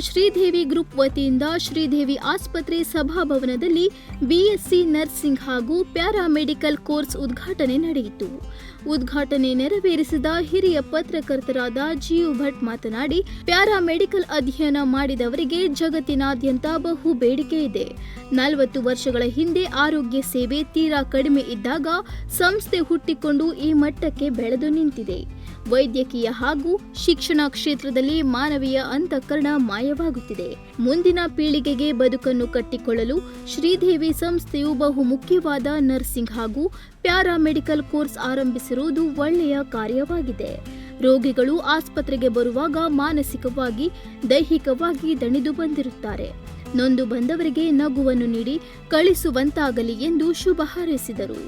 Sridevi group ವತಿಯಿಂದ ಶ್ರೀದೇವಿ ಆಸ್ಪತ್ರೆ ಸಭಾಭವನದಲ್ಲಿ ಬಿಎಸ್ಸಿ ನರ್ಸಿಂಗ್ ಹಾಗೂ ಪ್ಯಾರಾಮೆಡಿಕಲ್ ಕೋರ್ಸ್ ಉದ್ಘಾಟನೆ ನಡೆಯಿತು. ಉದ್ಘಾಟನೆ ನೆರವೇರಿಸಿದ ಹಿರಿಯ ಪತ್ರಕರ್ತರಾದ ಜೀವ್ ಭಟ್ ಮಾತನಾಡಿ, ಪ್ಯಾರಾಮೆಡಿಕಲ್ ಅಧ್ಯಯನ ಮಾಡಿದವರಿಗೆ ಜಗತ್ತಿನಾದ್ಯಂತ ಬಹು ಬೇಡಿಕೆ ಇದೆ. ನಲವತ್ತು ವರ್ಷಗಳ ಹಿಂದೆ ಆರೋಗ್ಯ ಸೇವೆ ತೀರಾ ಕಡಿಮೆ ಇದ್ದಾಗ ಸಂಸ್ಥೆ ಹುಟ್ಟಿಕೊಂಡು ಈ ಮಟ್ಟಕ್ಕೆ ಬೆಳೆದು ನಿಂತಿದೆ. ವೈದ್ಯಕೀಯ ಹಾಗೂ ಶಿಕ್ಷಣ ಕ್ಷೇತ್ರದಲ್ಲಿ ಮಾನವೀಯ ಅಂತಃಕರಣ ಮಾಯವಾಗುತ್ತಿದೆ. ಮುಂದಿನ ಪೀಳಿಗೆಗೆ ಬದುಕನ್ನು ಕಟ್ಟಿಕೊಳ್ಳಲು ಶ್ರೀದೇವಿ ಸಂಸ್ಥೆಯು ಬಹು ಮುಖ್ಯವಾದ ನರ್ಸಿಂಗ್ ಹಾಗೂ ಪ್ಯಾರಾಮೆಡಿಕಲ್ ಕೋರ್ಸ್ ಆರಂಭಿಸಿರುವುದು ಒಳ್ಳೆಯ ಕಾರ್ಯವಾಗಿದೆ. ರೋಗಿಗಳು ಆಸ್ಪತ್ರೆಗೆ ಬರುವಾಗ ಮಾನಸಿಕವಾಗಿ, ದೈಹಿಕವಾಗಿ ದಣಿದು ಬಂದಿರುತ್ತಾರೆ. ನೊಂದು ಬಂದವರಿಗೆ ನಗುವನ್ನು ನೀಡಿ ಕಳಿಸುವಂತಾಗಲಿ ಎಂದು ಶುಭ ಹಾರೈಸಿದರು.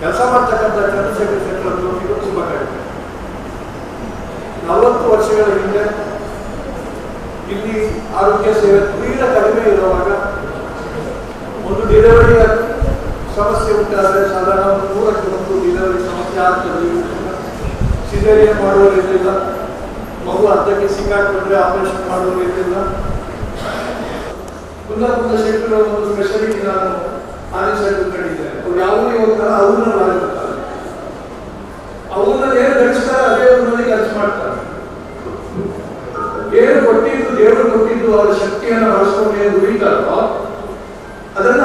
ಕೆಲಸ ಮಾಡ್ತಕ್ಕಂಥ ಚಂದ್ರಶೇಖರ್ ಶೆಟ್ಟರ್ ಇದು ತುಂಬ ಕಡಿಮೆ. ನಲವತ್ತು ವರ್ಷಗಳ ಹಿಂದೆ ಇಲ್ಲಿ ಆರೋಗ್ಯ ಸೇವೆ ತೀರ ಕಡಿಮೆ ಇರುವಾಗ ಒಂದು ಡಿಲಿವರಿಯ ಸಮಸ್ಯೆ ಉಂಟಾದರೆ ಸಾಧಾರಣ ಒಂದು ನೂರಕ್ಕೆ ಒಂದು ಡಿಲಿವರಿ ಸಮಸ್ಯೆ ಆಗ್ತದೆ. ಸಿಸೇರಿಯನ್ ಮಾಡುವವರು ಇರಲಿಲ್ಲ. ಮಗು ಅರ್ಧಕ್ಕೆ ಸಿಕ್ಕಾಕೊಂಡ್ರೆ ಆಪರೇಷನ್ ಮಾಡುವರು ಇರಲಿಲ್ಲ. ಕುಂದಾಪುರ ಶೆಟ್ಟರ ಒಂದು ಸ್ಪೆಷಲಿಟಿ ನಾನು ಆನೆಸೈಡ್ ಕಂಡಿದ್ದೇನೆ ಹೋಗ್ತಾರೆ, ಅವ್ರನ್ನ ಅವ್ರನ್ನ ಏನು ಗಳಿಸ್ತಾರೆ ಅದೇ ಅವ್ರನ್ನ ಮಾಡ್ತಾರೆ. ಏನು ಕೊಟ್ಟಿದ್ದು, ದೇವರು ಕೊಟ್ಟಿದ್ದು, ಅವರ ಶಕ್ತಿಯನ್ನು ಬಳಸ್ಕೊಂಡು ಏನು ದುಡಿತಾರೋ, ಅದನ್ನ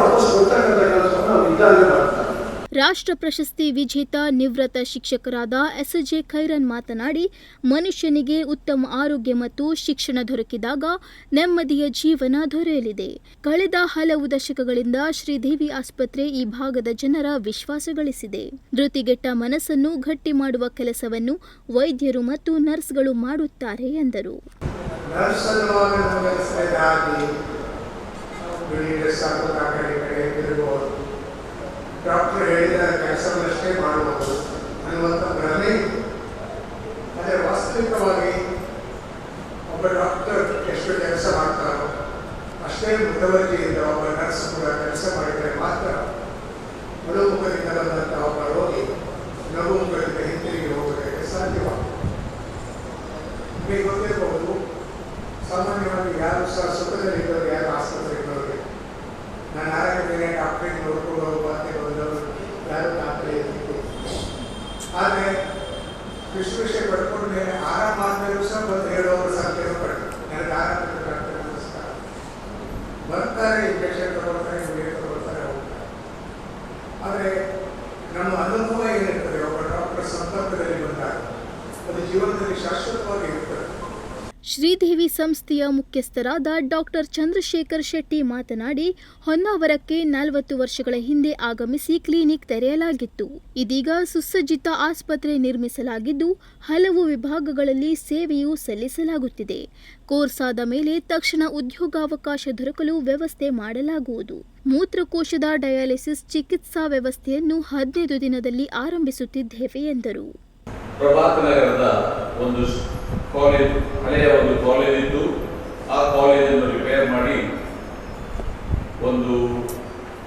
ವಾಪಸ್ ಕೊಡ್ತಕ್ಕಂಥ ಕೆಲಸವನ್ನು ಅವ್ರು ಇದ್ದಾಗಲೇ ಮಾಡ್ತಾರೆ ರಾಷ್ಟ್ರ ಪ್ರಶಸ್ತಿ ವಿಜೇತ ನಿವೃತ್ತ ಶಿಕ್ಷಕರಾದ ಎಸ್ ಜೆ ಖೈರನ್ ಮಾತನಾಡಿ, ಮನುಷ್ಯನಿಗೆ ಉತ್ತಮ ಆರೋಗ್ಯ ಮತ್ತು ಶಿಕ್ಷಣ ದೊರಕಿದಾಗ ನೆಮ್ಮದಿಯ ಜೀವನ ದೊರೆಯಲಿದೆ. ಕಳೆದ ಹಲವು ದಶಕಗಳಿಂದ ಶ್ರೀದೇವಿ ಆಸ್ಪತ್ರೆ ಈ ಭಾಗದ ಜನರ ವಿಶ್ವಾಸ ಗಳಿಸಿದೆ. ಧೃತಿಗೆಟ್ಟ ಮನಸ್ಸನ್ನು ಗಟ್ಟಿ ಮಾಡುವ ಕೆಲಸವನ್ನು ವೈದ್ಯರು ಮತ್ತು ನರ್ಸ್ಗಳು ಮಾಡುತ್ತಾರೆ ಎಂದರು ನರ್ಸ್ ಅನ್ನುವಾಗ ನಮಗೆ ಸರಿಯಾಗಿ ಬಿಳಿ ಡ್ರೆಸ್ ಹಾಕೋದು ಆ ಕಡೆ ಈ ಕಡೆ ತಿರುಗುವುದು ಡಾಕ್ಟರ್ ಹೇಳಿದ ಕೆಲಸವನ್ನಷ್ಟೇ ಮಾಡಬಹುದು ಅನ್ನುವಂಥ ಭ್ರಮೆ. ಆದರೆ ವಾಸ್ತವಿಕವಾಗಿ ಒಬ್ಬ ಡಾಕ್ಟರ್ ಎಷ್ಟು ಕೆಲಸ ಮಾಡ್ತಾರೋ, ಅಷ್ಟೇ ಮುತುವರ್ಜಿಯಿಂದ ಒಬ್ಬ ನರ್ಸ್ ಕೂಡ ಕೆಲಸ ಮಾಡಿದರೆ ಮಾತ್ರ ನಡು ಮುಖದಿಂದ ಬಂದಂಥ ಒಬ್ಬ ರೋಗಿ ನಗು ಮುಖದಿಂದ ಹಿಂತಿರುಗಿ ಹೋಗೋದಕ್ಕೆ ಸಾಧ್ಯವಾಗ್ತದೆ. ನಿಮಗೆ ಗೊತ್ತಿರಬಹುದು, ಸಾಮಾನ್ಯವಾಗಿ ಯಾರು ಸಹ ಸುಖದಲ್ಲಿದ್ದವರು, ಯಾರು ಆಸ್ಪತ್ರೆಗೆ ಬರಬೇಕು ನಾನು ಆರೋಗ್ಯ ಡಾಕ್ಟ್ರಿಗೆ ಆದರೆ ವಿಶ್ವೇಶ ಪಡ್ಕೊಂಡ ಮೇಲೆ ಆರಾಮ ಆದ್ಮೇಲೂ ಸಹ ಬಂದು ಹೇಳುವವರ ಸಂಖ್ಯೆ ನನಗೆ ಆರಾಮ ಬರ್ತಾರೆ ಇಂಜೆಕ್ಷನ್ ತಗೊಳ್ತಾರೆ ಇಂಜೆಕ್ಷನ್ ತಗೊಳ್ತಾರೆ, ಹೋಗ್ತಾರೆ. ಆದರೆ ನಮ್ಮ ಅನುಭವ ಏನಿರ್ತದೆ ಒಬ್ಬ ಡಾಕ್ಟರ್ ಸಂಪರ್ಕದಲ್ಲಿ ಬಂದಾಗ, ಅದು ಜೀವನದಲ್ಲಿ ಶಾಶ್ವತವಾಗಿ ಇರ್ತದೆ. ಶ್ರೀದೇವಿ ಸಂಸ್ಥೆಯ ಮುಖ್ಯಸ್ಥರಾದ ಡಾಕ್ಟರ್ ಚಂದ್ರಶೇಖರ್ ಶೆಟ್ಟಿ ಮಾತನಾಡಿ, ಹೊನ್ನಾವರಕ್ಕೆ ನಲವತ್ತು ವರ್ಷಗಳ ಹಿಂದೆ ಆಗಮಿಸಿ ಕ್ಲಿನಿಕ್ ತೆರೆಯಲಾಗಿತ್ತು. ಇದೀಗ ಸುಸಜ್ಜಿತ ಆಸ್ಪತ್ರೆ ನಿರ್ಮಿಸಲಾಗಿದ್ದು, ಹಲವು ವಿಭಾಗಗಳಲ್ಲಿ ಸೇವೆಯು ಸಲ್ಲಿಸಲಾಗುತ್ತಿದೆ. ಕೋರ್ಸ್ ಆದ ಮೇಲೆ ತಕ್ಷಣ ಉದ್ಯೋಗಾವಕಾಶ ದೊರಕಲು ವ್ಯವಸ್ಥೆ ಮಾಡಲಾಗುವುದು. ಮೂತ್ರಕೋಶದ ಡಯಾಲಿಸಿಸ್ ಚಿಕಿತ್ಸಾ ವ್ಯವಸ್ಥೆಯನ್ನು ಹದಿನೈದು ದಿನದಲ್ಲಿ ಆರಂಭಿಸುತ್ತಿದ್ದೇವೆ ಎಂದರು. ಕಾಲೇಜ್ ಹಳೆಯ ಒಂದು ಕಾಲೇಜ್ ಇದ್ದು, ಆ ಕಾಲೇಜನ್ನು ರಿಪೇರ್ ಮಾಡಿ ಒಂದು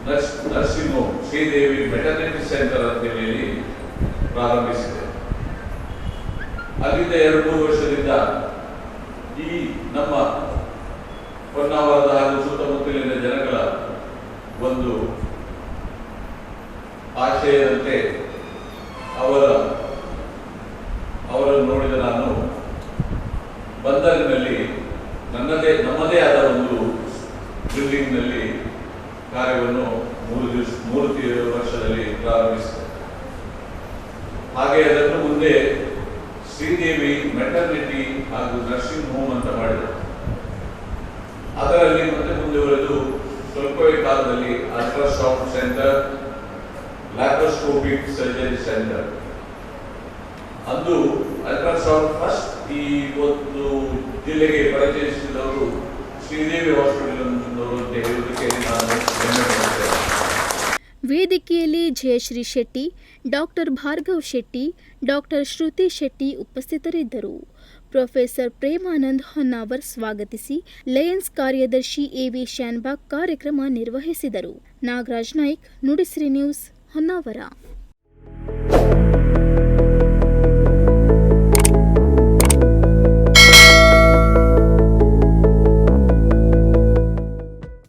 nurse, nursing home, Sridevi maternity centre ಅಂತೇಳಿ ಪ್ರಾರಂಭಿಸಿದೆ. ಅಲ್ಲಿಂದ ಎರಡು, ಮೂರು ವರ್ಷದಿಂದ ಈ ನಮ್ಮ ಹೊನ್ನಾವರದ ಹಾಗೂ ಸುತ್ತಮುತ್ತಲಿನ ಜನಗಳ ಒಂದು ಆಶಯದಂತೆ ಅವರ ಅವರನ್ನು ನೋಡಿದ ನಾನು ಬಂದರಿನಲ್ಲಿ ನನ್ನದೇ ನಮ್ಮದೇ ಆದ ಒಂದು ಬಿಲ್ಡಿಂಗ್ನಲ್ಲಿ ಕಾರ್ಯವನ್ನು ಮೂರು ದಿವಸ, ಮೂರು ವರ್ಷದಲ್ಲಿ ಪ್ರಾರಂಭಿಸಿದೆ. ಹಾಗೆ ಅದನ್ನು ಮುಂದೆ ಶ್ರೀದೇವಿ ಮೆಟರ್ನಿಟಿ ಹಾಗೂ ನರ್ಸಿಂಗ್ ಹೋಮ್ ಅಂತ ಮಾಡಿದರು. ಅದರಲ್ಲಿ ಮತ್ತೆ ಮುಂದುವರೆದು ಸ್ವಲ್ಪವೇ ಕಾಲದಲ್ಲಿ ultrasound centre laparoscopic surgery centre ಅಂದು ಅಲ್ಟ್ರಾಸೌಂಡ್ ಫಸ್ಟ್ ಈ ಒಂದು ಜಿಲ್ಲೆಗೆ ಪರಿಚಯಿಸಿದವರು ಶ್ರೀದೇವಿ ಹಾಸ್ಪಿಟಲ್ ವೇದಿಕೆಯಲ್ಲಿ ಜಯಶ್ರೀ ಶೆಟ್ಟಿ, ಡಾಕ್ಟರ್ ಭಾರ್ಗವ್ ಶೆಟ್ಟಿ, ಡಾಕ್ಟರ್ ಶ್ರುತಿ ಶೆಟ್ಟಿ ಉಪಸ್ಥಿತರಿದ್ದರು. ಪ್ರೊಫೆಸರ್ ಪ್ರೇಮಾನಂದ್ ಹೊನ್ನಾವರ್ ಸ್ವಾಗತಿಸಿ ಲಯನ್ಸ್ ಕಾರ್ಯದರ್ಶಿ ಎ ವಿ ಶಾನ್ಬಾಗ್ ಕಾರ್ಯಕ್ರಮ ನಿರ್ವಹಿಸಿದರು. ನಾಗರಾಜ್ ನಾಯ್ಕ್, ನುಡಿಸಿರಿ ನ್ಯೂಸ್, ಹೊನ್ನಾವರ.